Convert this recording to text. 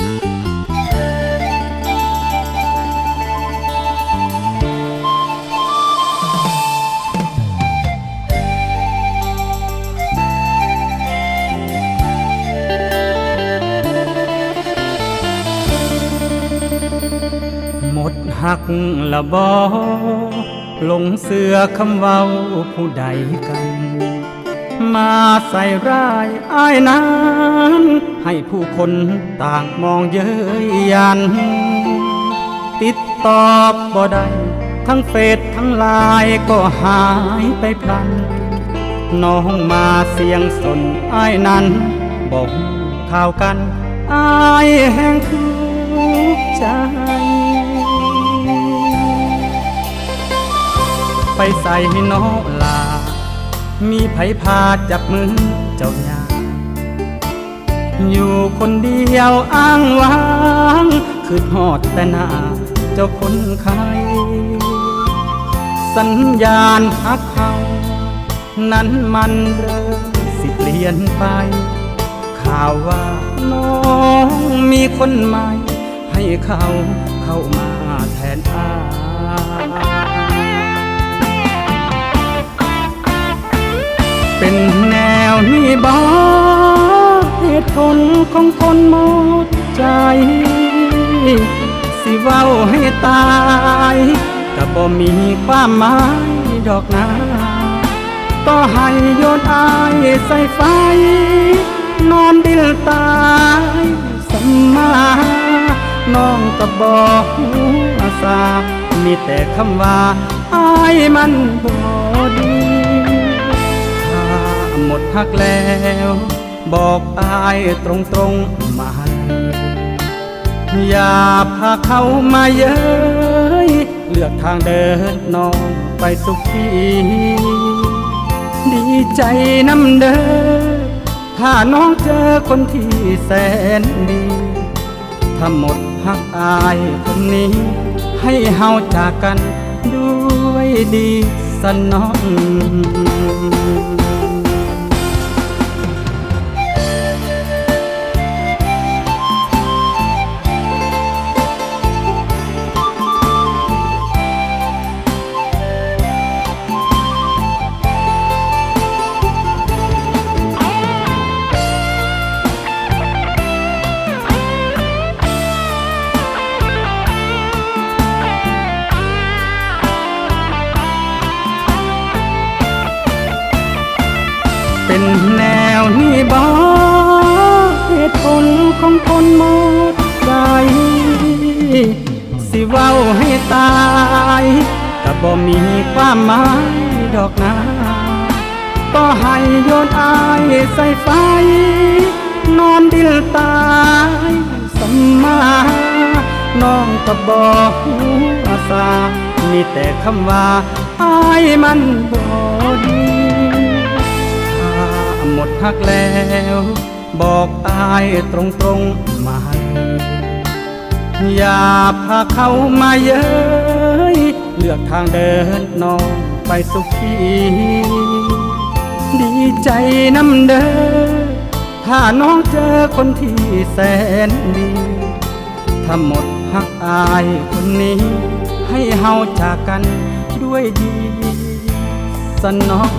หมดหักละบอหลงเสือคำเว้าผู้ใดกัน มาใส่ร้ายอ้ายนั้น ให้ผู้คนต่างมองเย้ยยัน ติดตอบบ่ได้ทั้งเฟซทั้งไลน์ก็หายไปพลัน น้องมาเสียงสนอ้ายนั้น บอกข่าวกันอ้ายแห่งทุกใจไปใส่ให้น้องลา มีไผพาจับมือเจ้ายาอยู่คนเดียวอ้างว้างคือหอดแต่หน้าเจ้าคนไข้สัญญาณฮักเขานั้นมันเริ่มสิเปลี่ยนไป ข่าวว่าน้องมีคนใหม่ ให้เขาเข้ามาแทนอา นวนี้บอเหตุผลของคนหมดใจ สิเว้าให้ตายก็บ่มีความหมายดอกนะก็ให้โยนอายใส่ไฟ นอนดินตายสัมมาน้องก็บอกหัวสามีแต่คำว่าอายมันบ่ดีถ้า หมดหักแล้ว บอกอายตรงตรงมาอย่าพาเขามาเย้ยเลือกทางเดินน้องไปสุขีดีใจน้ำเด้อถ้าน้องเจอคนที่แสนดีถ้าหมดหักอายคนนี้ ให้เฮาจากกันด้วยดีสนอง แนวนี้บอเหตุผลของคนหมดใจ สิเว้าให้ตายก็บ่มีความหมายดอกนะก็ให้โยนอายใส่ไฟ นอนดินตายสมมาน้องก็บอกหัวสามีแต่คำว่าอายมันบ่ดี หมดหักแล้ว บอกอายตรงตรงมาอย่าพาเขามาเย้ยเลือกทางเดินน้องไปสุขีดีใจน้ำเด้อถ้าน้องเจอคนที่แสนดีถ้าหมดหักอายคนนี้ ให้เฮาจากกันด้วยดีสนอง